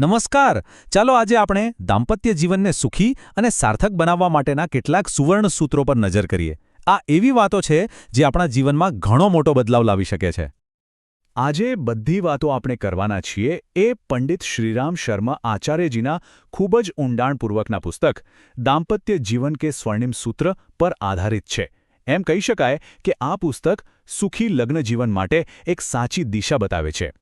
નમસ્કાર. ચાલો આજે આપણે દાંપત્ય જીવનને સુખી અને સાર્થક બનાવવા માટેના કેટલાક સુવર્ણ સૂત્રો પર નજર કરીએ. આ એવી વાતો છે જે આપણા જીવનમાં ઘણો મોટો બદલાવ લાવી શકે છે. આજે બધી વાતો આપણે કરવાના છીએ એ પંડિત શ્રીરામ શર્મા આચાર્યજીના ખૂબ જ ઊંડાણપૂર્વકના પુસ્તક, દાંપત્ય જીવન કે સ્વર્ણિમ સૂત્ર પર આધારિત છે. એમ કહી શકાય કે આ પુસ્તક સુખી લગ્ન જીવન માટે એક સાચી દિશા બતાવે છે.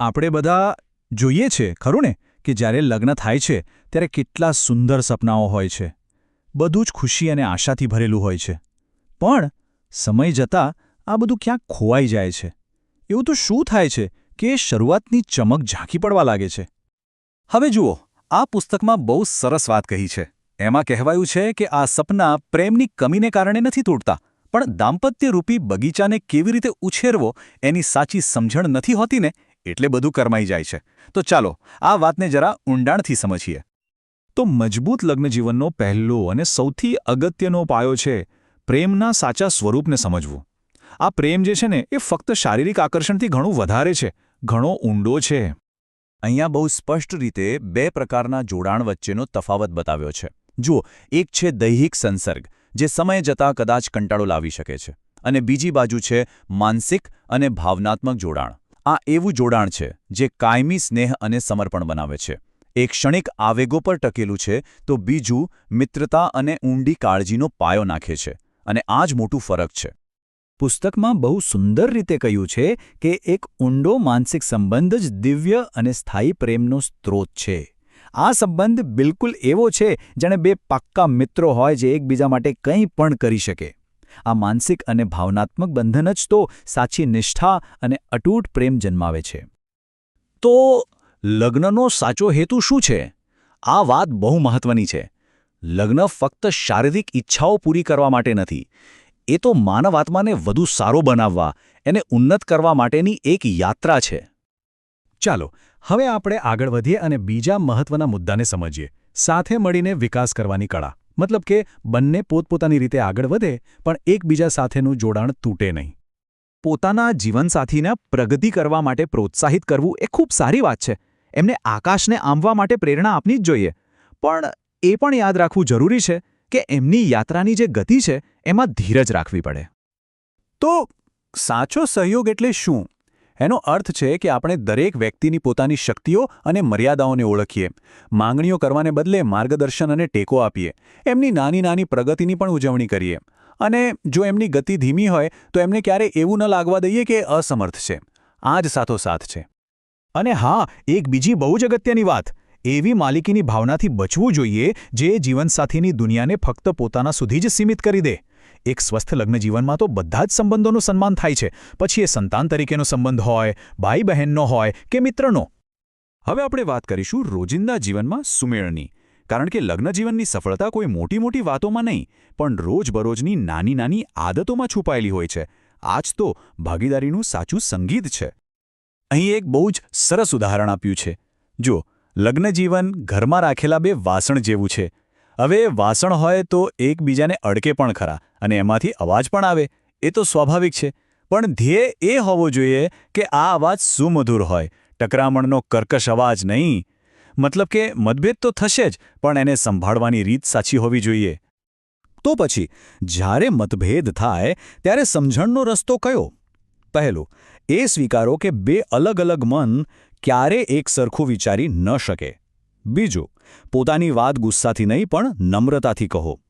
આપણે બધા જોઈએ છે, ખરું ને? કે જ્યારે લગ્ન થાય છે, ત્યારે કેટલા સુંદર સપનાઓ હોય છે. બધું જ ખુશી અને આશાથી ભરેલું હોય છે. પણ સમય જતાં આ બધું ક્યાંક ખોવાઈ જાય છે. એવું તો શું થાય છે કે શરૂઆતની ચમક ઝાંકી પડવા લાગે છે? હવે જુઓ, આ પુસ્તકમાં બહુ સરસ વાત કહી છે. એમાં કહેવાયું છે કે આ સપના પ્રેમની કમીને કારણે નથી તૂટતા, પણ દાંપત્યરૂપી બગીચાને કેવી રીતે ઉછેરવો એની સાચી સમજણ નથી હોતી ને એટલે બધું કરમાઈ જાય છે. તો ચાલો, આ વાતને જરા ઊંડાણથી સમજીએ. તો મજબૂત લગ્નજીવનનો પહેલો અને સૌથી અગત્યનો પાયો છે પ્રેમના સાચા સ્વરૂપને સમજવું. આ પ્રેમ જે છે ને, એ ફક્ત શારીરિક આકર્ષણથી ઘણું વધારે છે, ઘણો ઊંડો છે. અહીંયા બહુ સ્પષ્ટ રીતે બે પ્રકારના જોડાણ વચ્ચેનો તફાવત બતાવ્યો છે. જુઓ, એક છે દૈહિક સંસર્ગ, જે સમય જતાં કદાચ કંટાળો લાવી શકે છે. અને બીજી બાજુ છે માનસિક અને ભાવનાત્મક જોડાણ. આ એવું જોડાણ છે, જે કાયમી સ્નેહ અને સમર્પણ બનાવે છે. એક ક્ષણિક આવેગો પર ટકેલું છે, તો બીજું મિત્રતા અને ઊંડી કાળજીનો પાયો નાખે છે, અને આ જ મોટું ફરક છે. પુસ્તકમાં બહુ સુંદર રીતે કહ્યું છે કે એક ઊંડો માનસિક સંબંધ જ દિવ્ય અને સ્થાયી પ્રેમનો સ્ત્રોત છે. આ સંબંધ બિલકુલ એવો છે, જાણે બે પાક્કા મિત્રો હોય જે એકબીજા માટે કંઈ પણ કરી શકે. આ માનસિક અને ભાવનાત્મક બંધન જ તો સાચી નિષ્ઠા અને અટૂટ પ્રેમ જન્માવે છે. તો લગ્નનો સાચો હેતુ શું છે? આ વાત બહુ મહત્વની છે. લગ્ન ફક્ત શારીરિક ઈચ્છાઓ પૂરી કરવા માટે નથી. એ તો માનવ આત્માને વધુ સારો બનાવવા એને ઉન્નત કરવા માટેની એક યાત્રા છે. ચાલો, હવે આપણે આગળ વધીએ અને બીજા મહત્વના મુદ્દાને સમજીએ. સાથે મળીને વિકાસ કરવાની કળા. મતલબ કે બંને પોતપોતાની રીતે આગળ વધે, પણ એકબીજા સાથેનું જોડાણ તૂટે નહીં. પોતાના જીવનસાથીને પ્રગતિ કરવા માટે પ્રોત્સાહિત કરવું એ ખૂબ સારી વાત છે. એમને આકાશને આંબવા માટે પ્રેરણા આપની જ જોઈએ. પણ એ પણ યાદ રાખવું જરૂરી છે કે એમની યાત્રાની જે ગતિ છે, એમાં ધીરજ રાખવી પડે. તો સાચો સહયોગ એટલે શું? એનો અર્થ છે કે આપણે દરેક વ્યક્તિની પોતાની શક્તિઓ અને મર્યાદાઓને ઓળખીએ, માંગણીઓ કરવાને બદલે માર્ગદર્શન અને ટેકો આપીએ, એમની નાની નાની પ્રગતિની પણ ઉજવણી કરીએ. અને જો એમની ગતિ ધીમી હોય, તો એમને ક્યારે એવું ન લાગવા દઈએ કે અસમર્થ છે. આ જ સાથોસાથ છે. અને હા, એક બીજી બહુ જ અગત્યની વાત, એવી માલિકીની ભાવનાથી બચવું જોઈએ જે જીવનસાથીની દુનિયાને ફક્ત પોતાના સુધી જ સીમિત કરી દે. એક સ્વસ્થ લગ્ન જીવનમાં તો બધા જ સંબંધોનું સન્માન થાય છે. પછી એ સંતાન તરીકેનો સંબંધ હોય, ભાઈ બહેનનો હોય કે મિત્રનો. હવે આપણે વાત કરીશું રોજિંદા જીવનમાં સુમેળની. કારણ કે લગ્ન જીવનની સફળતા કોઈ મોટી મોટી વાતોમાં નહીં, પણ રોજબરોજની નાની નાની આદતોમાં છુપાયેલી હોય છે. આજ તો ભાગીદારીનું સાચું સંગીત છે. અહીં એક બહુ જ સરસ ઉદાહરણ આપ્યું છે. જો લગ્ન જીવન ઘરમાં રાખેલા બે વાસણ જેવું છે. હવે વાસણ હોય તો એકબીજાને અડકે પણ ખરા અને એમાંથી અવાજ પણ આવે, એ તો સ્વાભાવિક છે. પણ ધ્યેય એ હોવો જોઈએ કે આ અવાજ સુમધુર હોય, ટકરામણનો કર્કશ અવાજ નહીં. મતલબ કે મતભેદ તો થશે જ, પણ એને સંભાળવાની રીત સાચી હોવી જોઈએ. તો પછી, જ્યારે મતભેદ થાય, ત્યારે સમજણનો રસ્તો કયો? પહેલું, એ સ્વીકારો કે બે અલગ અલગ મન ક્યારે એક સરખું વિચારી ન શકે. બીજું, પોતાની વાત ગુસ્સાથી નહીં, પણ નમ્રતાથી કહો.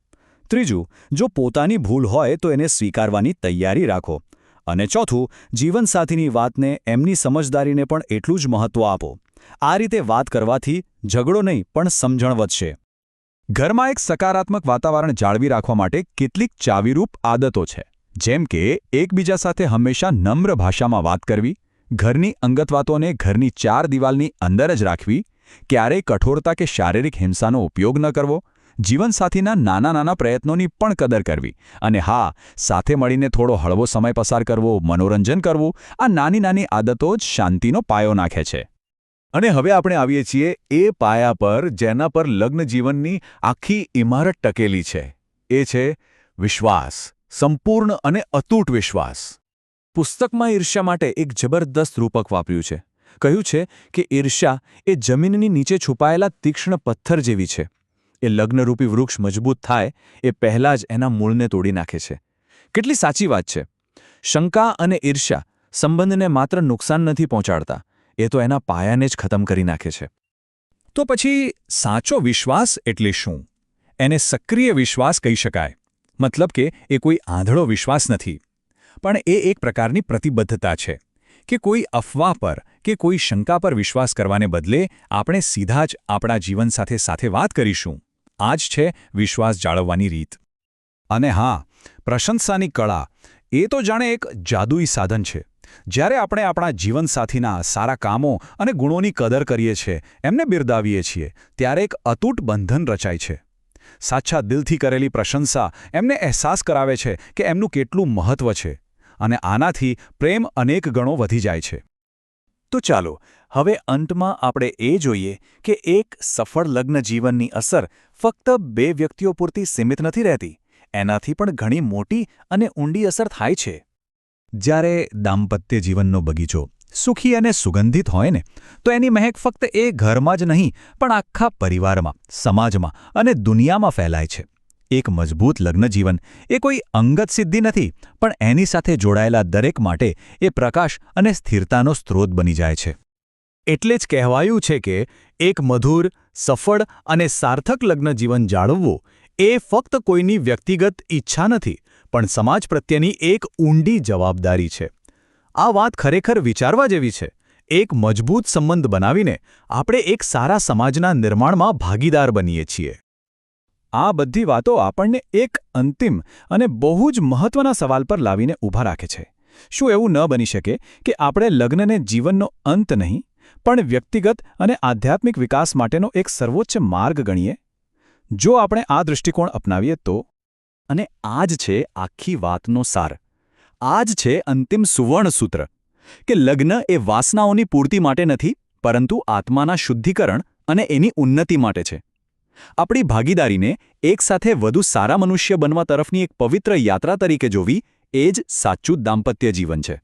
ત્રીજું, જો પોતાની ભૂલ હોય, તો એને સ્વીકારવાની તૈયારી રાખો. અને ચોથું, જીવનસાથીની વાતને એમની સમજદારીને પણ એટલું જ મહત્વ આપો. આ રીતે વાત કરવાથી ઝઘડો નહીં, પણ સમજણ વધશે. ઘરમાં એક સકારાત્મક વાતાવરણ જાળવી રાખવા માટે કેટલીક ચાવીરૂપ આદતો છે. જેમ કે, એકબીજા સાથે હંમેશા નમ્ર ભાષામાં વાત કરવી, ઘરની અંગત વાતોને ઘરની ચાર દિવાલની અંદર જ રાખવી ક્યારેય કઠોરતા કે શારીરિક હિંસાનો ઉપયોગ ન કરવો, જીવનસાથીના નાના નાના પ્રયત્નોની પણ કદર કરવી અને હા, સાથે મળીને થોડો હળવો સમય પસાર કરવો, મનોરંજન કરવું, આ નાની નાની આદતો જ શાંતિનો પાયો નાખે છે. અને હવે આપણે આવીએ છીએ એ પાયા પર જેના પર લગ્ન જીવનની આખી ઇમારત ટકેલી છે. એ છે વિશ્વાસ, સંપૂર્ણ અને અતૂટ વિશ્વાસ. પુસ્તકમાં ઈર્ષ્યા માટે એક જબરદસ્ત રૂપક વાપર્યું છે. કહ્યું છે કે ઈર્ષ્યા એ જમીનની નીચે છુપાયેલા તીક્ષ્ણ પથ્થર જેવી છે. એ લગ્નરૂપી વૃક્ષ મજબૂત થાય એ પહેલાં જ એના મૂળને તોડી નાખે છે. કેટલી સાચી વાત છે. શંકા અને ઈર્ષ્યા સંબંધને માત્ર નુકસાન નથી પહોંચાડતા, એ તો એના પાયાને જ ખતમ કરી નાખે છે. તો પછી સાચો વિશ્વાસ એટલે શું? એને સક્રિય વિશ્વાસ કહી શકાય. મતલબ કે એ કોઈ આંધળો વિશ્વાસ નથી. પણ એ એક પ્રકારની પ્રતિબદ્ધતા છે. કે કોઈ અફવા પર, કે કોઈ શંકા પર વિશ્વાસ કરવાને બદલે આપણે સીધા જ આપણા જીવન સાથે સાથે વાત કરીશું. આ જ છે વિશ્વાસ જાળવવાની રીત. અને હા, પ્રશંસાની કળા, એ તો જાણે એક જાદુઈ સાધન છે. જ્યારે આપણે આપણા જીવનસાથીના સારા કામો અને ગુણોની કદર કરીએ છીએ, એમને બિરદાવીએ છીએ, ત્યારે એક અતૂટ બંધન રચાય છે. સાચા દિલથી કરેલી પ્રશંસા એમને અહેસાસ કરાવે છે કે એમનું કેટલું મહત્વ છે. અને આનાથી પ્રેમ અનેક ગણો વધી જાય છે. તો ચાલો, હવે અંતમાં આપણે એ જોઈએ કે એક સફળ લગ્ન જીવનની અસર ફક્ત બે વ્યક્તિઓ પૂરતી સીમિત નથી રહેતી, એનાથી પણ ઘણી મોટી અને ઊંડી અસર થાય છે. જ્યારે દાંપત્ય જીવનનો બગીચો સુખી અને સુગંધિત હોય ને, તો એની મહેક ફક્ત એ ઘરમાં જ નહીં, પણ આખા પરિવારમાં, સમાજમાં અને દુનિયામાં ફેલાય છે. એક મજબૂત લગ્નજીવન એ કોઈ અંગત સિદ્ધિ નથી, પણ એની સાથે જોડાયેલા દરેક માટે એ પ્રકાશ અને સ્થિરતાનો સ્ત્રોત બની જાય છે. એટલે જ કહેવાયું છે કે એક મધુર, સફળ અને સાર્થક લગ્નજીવન જાળવવું એ ફક્ત કોઈની વ્યક્તિગત ઈચ્છા નથી, પણ સમાજ પ્રત્યેની એક ઊંડી જવાબદારી છે. આ વાત ખરેખર વિચારવા જેવી છે. એક મજબૂત સંબંધ બનાવીને આપણે એક સારા સમાજના નિર્માણમાં ભાગીદાર બનીએ છીએ. આ બધી વાતો આપણને એક અંતિમ અને બહુ જ મહત્વના સવાલ પર લાવીને ઊભા રાખે છે. શું એવું ન બની શકે કે આપણે લગ્નને જીવનનો અંત નહીં, પણ વ્યક્તિગત અને આધ્યાત્મિક વિકાસ માટેનો એક સર્વોચ્ચ માર્ગ ગણીએ? જો આપણે આ દૃષ્ટિકોણ અપનાવીએ તો? અને આ જ છે આખી વાતનો સાર. આ જ છે અંતિમ સુવર્ણસૂત્ર, કે લગ્ન એ વાસનાઓની પૂર્તિ માટે નથી, પરંતુ આત્માના શુદ્ધિકરણ અને એની ઉન્નતિ માટે છે. આપણી ભાગીદારીને એકસાથે વધુ સારા મનુષ્ય બનવા તરફની એક પવિત્ર યાત્રા તરીકે જોવી એ જ સાચું દાંપત્ય જીવન છે.